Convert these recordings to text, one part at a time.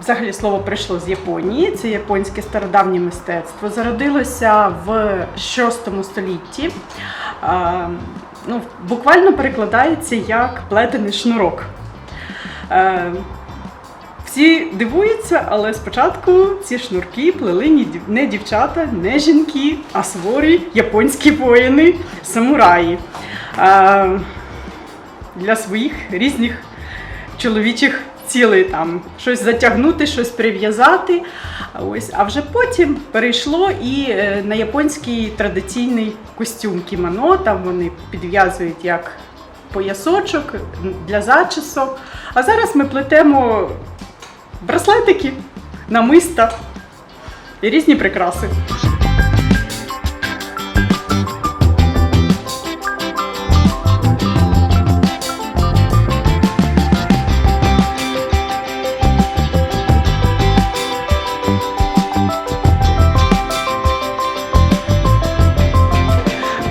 взагалі слово прийшло з Японії. Це японське стародавнє мистецтво. Зародилося в 6 столітті. Ну, буквально перекладається як плетений шнурок. Всі дивуються, але спочатку ці шнурки плели не дівчата, не жінки, а суворі японські воїни, самураї. Для своїх різних чоловічих цілей там щось затягнути, щось прив'язати. Ось, а вже потім перейшло і е, на японський традиційний костюм кімоно. Там вони підв'язують як поясочок для зачісок. А зараз ми плетемо браслетики, намиста і різні прикраси.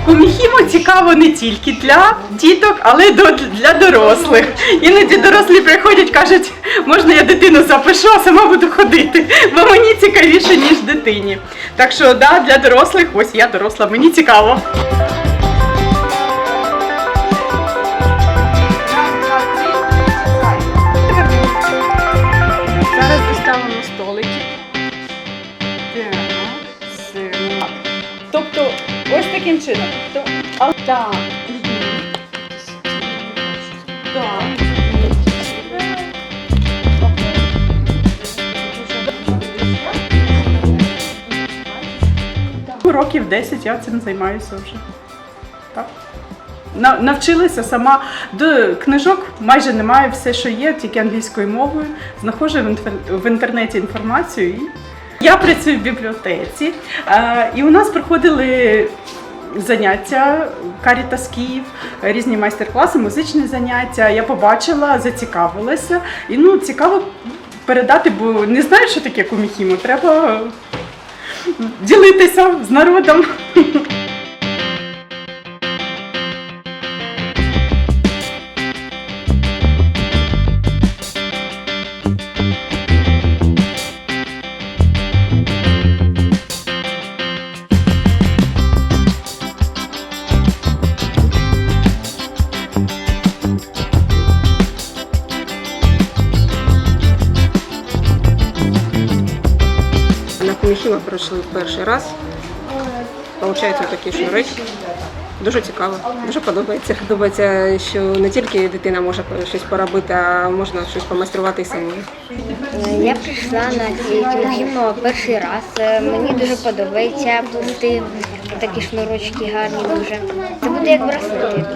Куміхімо цікаво не тільки для діток, але й до- для дорослих. Іноді дорослі приходять, кажуть, можна я дитину запишу, а сама буду ходити, бо мені цікавіше, ніж дитині. Так що да, для дорослих, ось я доросла, мені цікаво. Ось таким чином. Так. Так. Років 10 я цим займаюся вже. Так. На- Навчилася сама до книжок майже немає все, що є, тільки англійською мовою. Знаходжу в інтернеті інформацію. І я працюю в бібліотеці, е, і у нас проходили заняття Карітас Київ, різні майстер-класи, музичні заняття. Я побачила, зацікавилася. І ну цікаво передати, бо не знаю, що таке куміхімо. Треба ділитися з народом. На Куміхіма пройшли перший раз. Получаються такі шнури. Дуже цікаво, дуже подобається. Подобається, що не тільки дитина може щось поробити, а можна щось помайструвати і самою. Е, Я прийшла на кінохімно перший раз. Е, Мені дуже подобається плести такі шнурочки гарні дуже. Це буде як браслет.